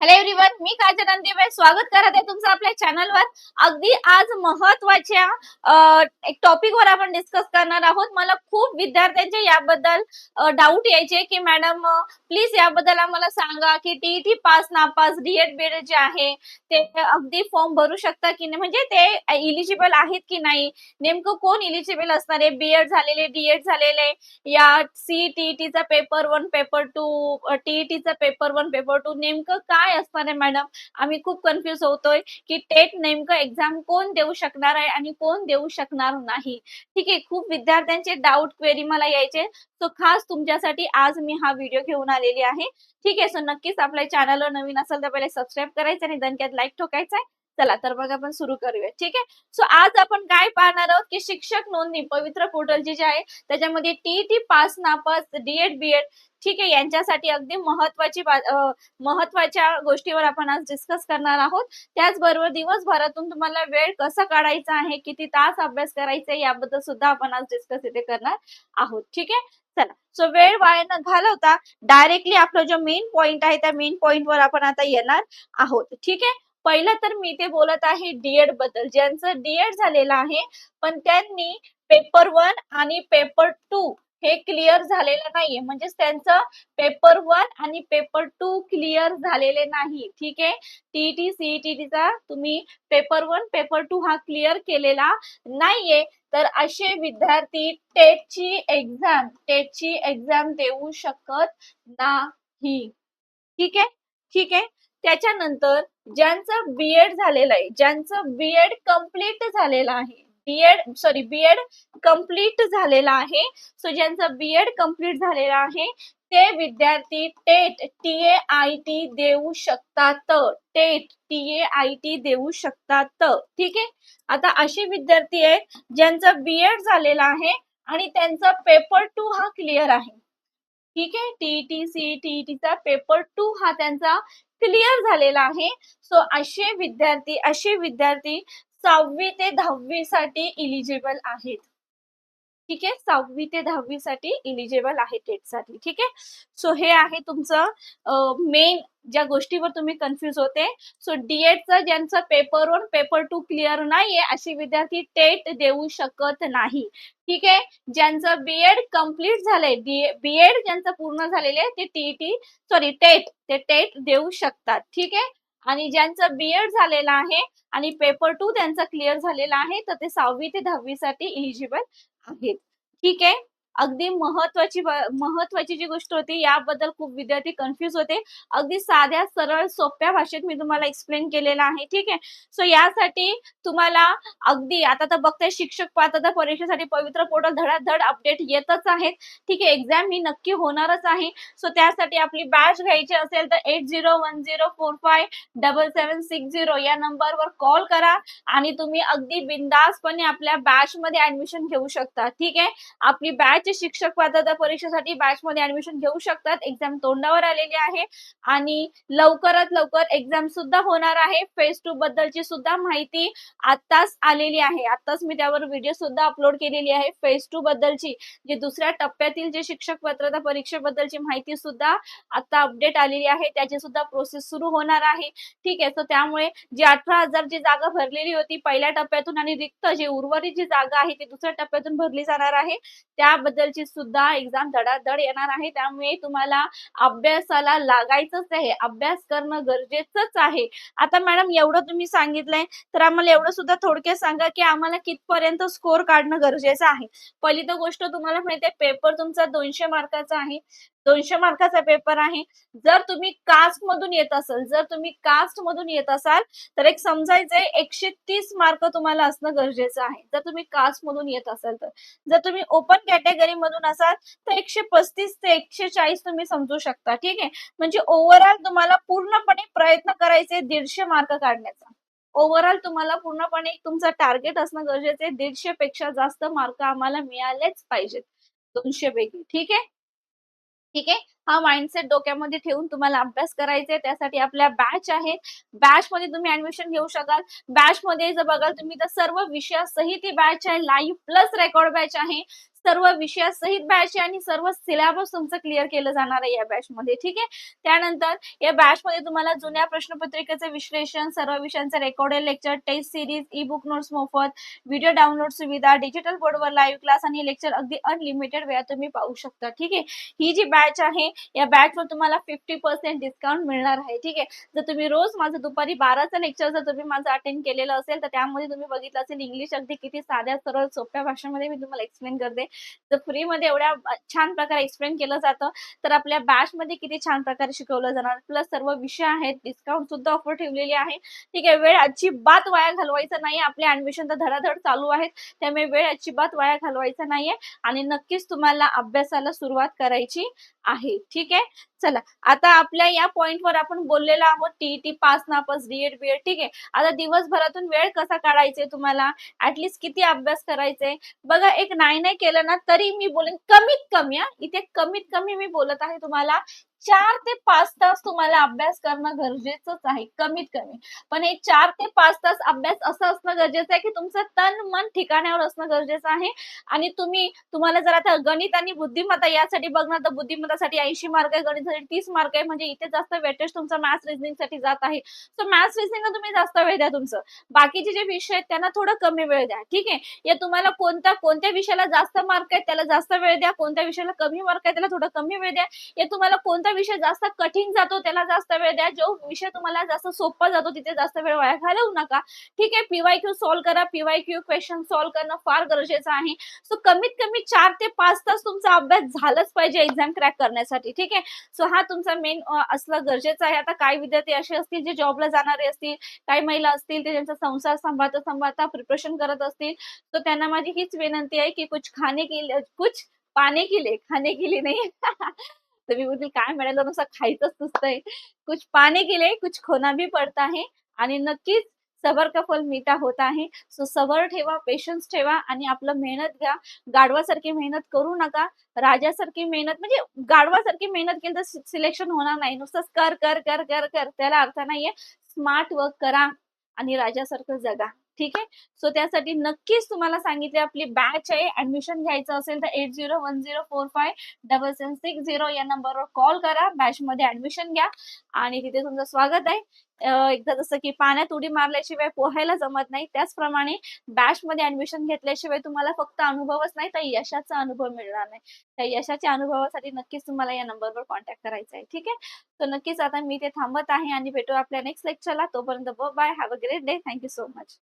Hello everyone मी काजल नंदीबाई स्वागत करत आहे तुमचं आपल्या चॅनलवर अगदी आज महत्त्वाच्या एक टॉपिक वर आपण डिस्कस करणार आहोत. मला खूप विद्यार्थ्यांचे याबद्दल डाऊट यायचे की मॅडम प्लीज याबद्दल आम्हाला सांगा की टीईटी पास नापास डीएड बीएड जे आहे ते अगदी फॉर्म भरू शकता की नाही? म्हणजे ते इलिजिबल आहेत की नाही? नेमकं कोण इलिजिबल असणार आहे? बीएड झालेले डीएड झालेले. या सीईटीचा पेपर वन पेपर टू टीईटीचा पेपर वन पेपर टू नेमकं काय असणार आहे मॅडम आम्ही खूप कन्फ्युज होतोय की टेट नेमकं एक्झाम कोण देऊ शकणार आहे आणि कोण देऊ शकणार नाही. ठीक आहे खूप विद्यार्थ्यांचे डाऊट क्वेरी मला यायचे. सो खास तुमच्यासाठी आज मी हा व्हिडिओ घेऊन आलेली आहे. ठीक आहे सो नक्कीच आपल्या चॅनलवर नवीन असेल तर पहिले सबस्क्राईब करायचं आणि दणक्यात लाईक ठोकायचा आहे चला तर मग आपण सुरू करूया ठीक आहे सो आज आपण काय पाहणार आहोत की शिक्षक नोंदणी पवित्र पोर्टलची जी आहे त्याच्यामध्ये टीईटी पास नापास डीएड बीएड ठीक आहे यांच्यासाठी अगदी महत्वाची महत्त्वाच्या गोष्टीवर आपण आज डिस्कस करणार आहोत. त्याचबरोबर दिवसभरातून तुम्हाला वेळ कसा काढायचा आहे किती तास अभ्यास करायचा याबद्दल सुद्धा आपण आज डिस्कस इथे करणार आहोत. ठीक आहे? चला. सो वेळ वाया न घालवता डायरेक्टली आपला जो मेन पॉइंट आहे त्या मेन पॉइंट वर आपण आता येणार आहोत. ठीक आहे? पहिलं तर मी ते बोलत आहे डीएडबद्दल. ज्यांचं डीएड झालेलं आहे पण त्यांनी पेपर वन आणि पेपर टू हे क्लिअर झालेलं नाहीये. म्हणजेच त्यांचं पेपर वन आणि पेपर टू क्लिअर झालेले नाही. ठीक आहे? टीईटी सीईटीचा तुम्ही पेपर वन पेपर टू हा क्लिअर केलेला नाहीये. तर असे विद्यार्थी टेटची एक्झाम टेटची एक्झाम देऊ शकत नाही. ठीक आहे? ठीक आहे? त्याच्यानंतर ज्यांचं बीएड झालेलं आहे ज्यांचं बीएड कंप्लीट झालेलं आहे बीएड सॉरी बीएड कंप्लीट झालेला आहे. सो ज्यांचा बीएड कंप्लीट झालेला आहे ते विद्यार्थी TAIT T A I T देऊ शकतात. TAIT T A I T देऊ शकतात. ठीक आहे? आता असे विद्यार्थी आहेत ज्यांचा बीएड झालेला आहे आणि त्यांचा पेपर टू हा क्लिअर आहे. ठीक आहे? टीईटी सीईटीचा पेपर टू हा त्यांचा क्लिअर झालेला आहे. सो असे विद्यार्थी असे विद्यार्थी सहावी ते दहावी साठी इलिजिबल आहेत. ठीक आहे? सहावी ते दहावी साठी इलिजिबल आहे टेटसाठी. ठीक आहे? सो हे आहे तुमचं मेन ज्या गोष्टीवर तुम्ही कन्फ्युज होते. सो डीएडचा ज्यांचा paper one paper two clear नाहीये असे विद्यार्थी टेट देऊ शकत नाही. ठीक आहे? ज्यांचं बीएड कंप्लीट झालंय बीएड ज्यांचं पूर्ण झालेलं आहे ते टीईटी सॉरी टेट ते टेट देऊ शकतात. ठीक आहे? आणि ज्यांचं बीएड झालेलं आहे आणि पेपर टू त्यांचा क्लिअर झालेला आहे तर ते सहावी ते दहावी साठी इलिजिबल आहेत. ठीक आहे? अगदी महत्वाची महत्वाची जी गोष्ट होती याबद्दल खूप विद्यार्थी कन्फ्युज होते. अगदी साध्या सरळ सोप्या भाषेत मी तुम्हाला एक्सप्लेन केलेलं आहे. ठीक आहे? सो यासाठी तुम्हाला अगदी आता तर बघताय शिक्षक पात्रता परीक्षेसाठी पवित्र पोर्टल धडाधड अपडेट येतच आहेत. ठीक आहे? एक्झाम ही नक्की होणारच आहे. सो त्यासाठी आपली बॅच घ्यायची असेल तर eight zero one zero four five double seven six zero या नंबरवर कॉल करा आणि तुम्ही अगदी बिंदासपणे आपल्या बॅच मध्ये ऍडमिशन घेऊ शकता. ठीक आहे? आपली बॅच शिक्षक पात्रता परीक्षेसाठी बॅच मध्ये ऍडमिशन घेऊ शकतात. एक्झाम तोंडावर आलेली आहे. आणि लवकरात लवकर एक्झाम सुद्धा होणार आहे. फेज टू बद्दलची सुद्धा माहिती आताच आलेली आहे. आताच मी त्यावर व्हिडिओ सुद्धा अपलोड केलेली आहे. फेज टू बद्दलची जे दुसऱ्या टप्प्यातील जे शिक्षक पात्रता परीक्षेबद्दलची माहिती सुद्धा आता अपडेट आलेली आहे. त्याची सुद्धा प्रोसेस सुरू होणार आहे. ठीक आहे. तर त्यामुळे जी अठरा हजार जी जागा भरलेली होती पहिल्या टप्प्यातून आणि रिक्त जी उर्वरित जी जागा आहे ती दुसऱ्या टप्प्यातून भरली जाणार आहे. त्या बद्दलची सुद्धा एक्झाम धडाधड येणार आहे. त्यामुळे तुम्हाला अभ्यासाला लागायचंच आहे. अभ्यास करणं गरजेचंच आहे. आता मॅडम एवढं तुम्ही सांगितलंय तर आम्हाला एवढं सुद्धा थोडक्यात सांगा की आम्हाला कितपर्यंत स्कोर काढणं गरजेचं आहे. पहिली तर गोष्ट तुम्हाला माहिती आहे पेपर तुमचा दोनशे मार्काचा आहे. दोनशे मार्काचा पेपर आहे. जर तुम्ही कास्ट मधून येत असाल जर तुम्ही कास्ट मधून येत असाल तर एक समजायचंय एकशे तीस मार्क तुम्हाला असणं गरजेचं आहे. जर तुम्ही कास्ट मधून येत असाल तर. जर तुम्ही ओपन कॅटेगरी मधून असाल तर एकशे पस्तीस ते एकशे चाळीस तुम्ही समजू शकता. ठीक आहे? म्हणजे ओव्हरऑल तुम्हाला पूर्णपणे प्रयत्न करायचे दीडशे मार्क काढण्याचा. ओव्हरऑल तुम्हाला पूर्णपणे तुमचा तुमचं टार्गेट असणं गरजेचं आहे. दीडशे पेक्षा जास्त मार्क आम्हाला मिळालेच पाहिजेत. दोनशे पैकी. ठीक आहे? ठीक आहे? हा माइंडसेट डोक्यामध्ये ठेवून तुम्हाला अभ्यास करायचा आहे. त्यासाठी आपल्या बॅच आहेत. बॅच मध्ये तुम्ही ऍडमिशन घेऊ शकाल. बॅच मध्ये जर बघाल तुम्ही तर सर्व विषयासहित ही बॅच आहे. लाईव्ह प्लस रेकॉर्ड बॅच आहे. सर्व विषयासहित बॅच आहे आणि सर्व सिलेबस तुमचं क्लिअर केलं जाणार आहे या बॅच मध्ये ठीक आहे? त्यानंतर या बॅच मध्ये तुम्हाला जुन्या प्रश्नपत्रिकेचे विश्लेषण सर्व विषयांचे recorded lecture test series e book notes मोफत व्हिडिओ डाउनलोड सुविधा डिजिटल बोर्डवर लाईव्ह क्लास आणि लेक्चर अगदी अनलिमिटेड वेळा तुम्ही पाहू शकता ठीक आहे? ही जी बॅच आहे या बॅच वर तुम्हाला फिफ्टी पर्सेंट डिस्काउंट मिळणार आहे ठीक आहे? जर तुम्ही रोज माझं दुपारी बाराचं लेक्चर जर तुम्ही माझं अटेंड केलेलं असेल तर त्यामध्ये तुम्ही बघितलं असेल इंग्लिश अगदी किती साध्या सरळ सोप्या भाषेमध्ये मी तुम्हाला एक्सप्लेन करते. जर फ्री मध्ये एवढ्या छान प्रकारे एक्सप्लेन केलं जातं तर आपल्या बॅच मध्ये किती छान प्रकारे शिकवलं जाणार. प्लस सर्व विषय आहेत डिस्काउंट सुद्धा ऑफर ठेवलेली आहे. ठीक आहे वेळ अजिबात वाया घालवायचा नाही आपले ऍडमिशन तर धडाधड चालू आहेत त्यामुळे वेळ अजिबात वाया घालवायचा नाहीये. आणि नक्कीच तुम्हाला अभ्यासाला सुरुवात करायची आहे. ठीक आहे? चला आता आपल्या या पॉइंटवर आपण बोललेलो आहोत टीईटी पास नापास डीएड बीएड ठीक आहे? आता दिवसभरातून वेळ कसा काढायचा तुम्हाला? ऍटलिस्ट किती अभ्यास करायचे? बघा एक नाही नाही केलं ना तरी मी बोलेन कमीत कमी इथे कमीत कमी मी बोलत आहे तुम्हाला. चार ते पाच तास तुम्हाला अभ्यास करणं गरजेचंच आहे कमीत कमी. पण हे चार ते पाच तास अभ्यास असं असणं गरजेचं आहे की तुमचं तन मन ठिकाण्यावर असणं गरजेचं आहे. आणि तुम्ही तुम्हाला जर आता गणित आणि बुद्धिमत्ता यासाठी बघणार तर बुद्धिमत्तासाठी ऐंशी मार्क आहे गणितासाठी तीस मार्क आहे म्हणजे इथे जास्त वेटेज तुमचा मॅथ्स रिझनिंगसाठी जात आहे. सो मॅथ्स रिझनिंग तुम्ही जास्त वेळ द्या तुमचं. बाकीचे जे विषय आहेत त्यांना थोडं कमी वेळ द्या. ठीक आहे? या तुम्हाला कोणत्या कोणत्या विषयाला जास्त मार्क आहेत त्याला जास्त वेळ द्या. कोणत्या विषयाला कमी मार्क आहे त्याला थोडं कमी वेळ द्या. या तुम्हाला कोणता विषय जास्त कठीण जातो त्याला जास्त वेळ द्या. जो विषय तुम्हाला जास्त सोपा जातो तिथे जास्त वेळ वाया घालवू नका. ठीक आहे पीवाय क्यू सॉल्व्ह करा. पीवाय क्यू क्वेश्चन सॉल्व्ह करणं फार गरजेचं आहे. सो कमीत कमी चार ते पाच तास तुमचा अभ्यास झालाच पाहिजे एक्झाम क्रॅक करण्यासाठी. ठीक आहे? सो हा तुमचा मेन असलं गरजेचं आहे. आता काही विद्यार्थी असे असतील जे जॉबला जाणारे असतील काही महिला असतील ते त्यांचा संसार सांभाळता सांभाळता प्रिपरेशन करत असतील. तर त्यांना माझी हीच विनंती आहे की कुछ खाने के लिए कुछ पाने के लिए खाने के लिए नाही. तर मी बोलतील काय मिळालं नुसतं खायचंच नुसतंय. कुछ पाने के लिए कुछ खोना भी पडता आहे आणि नक्कीच सबर का फल मीठा होत आहे सो सबर ठेवा पेशन्स ठेवा आणि आपलं मेहनत घ्या. गाढवासारखी मेहनत करू नका. राजासारखी मेहनत म्हणजे गाढवासारखी मेहनत केली तर सिलेक्शन होणार नाही. नुसतंच कर कर कर कर कर. त्याला अर्थ नाहीये. स्मार्ट वर्क करा आणि राजासारखं जगा. ठीक आहे? सो त्यासाठी नक्कीच तुम्हाला सांगितले आपली बॅच आहे. ऍडमिशन घ्यायचं असेल तर eight zero one zero four five double seven six zero या नंबरवर कॉल करा. बॅच मध्ये ऍडमिशन घ्या. आणि तिथे तुमचं स्वागत आहे. एकदा जसं की पाण्यात उडी मारल्याशिवाय पोहायला जमत नाही. त्याचप्रमाणे बॅच मध्ये ऍडमिशन घेतल्याशिवाय तुम्हाला फक्त अनुभवच नाही तर यशाचा अनुभव मिळणार नाही. त्या यशाच्या अनुभवासाठी नक्कीच तुम्हाला या नंबरवर कॉन्टॅक्ट करायचा आहे. ठीक आहे? तर नक्कीच आता मी ते थांबत आहे आणि भेटू आपल्या नेक्स्ट लेक्चरला तोपर्यंत bye have a great day thank you so much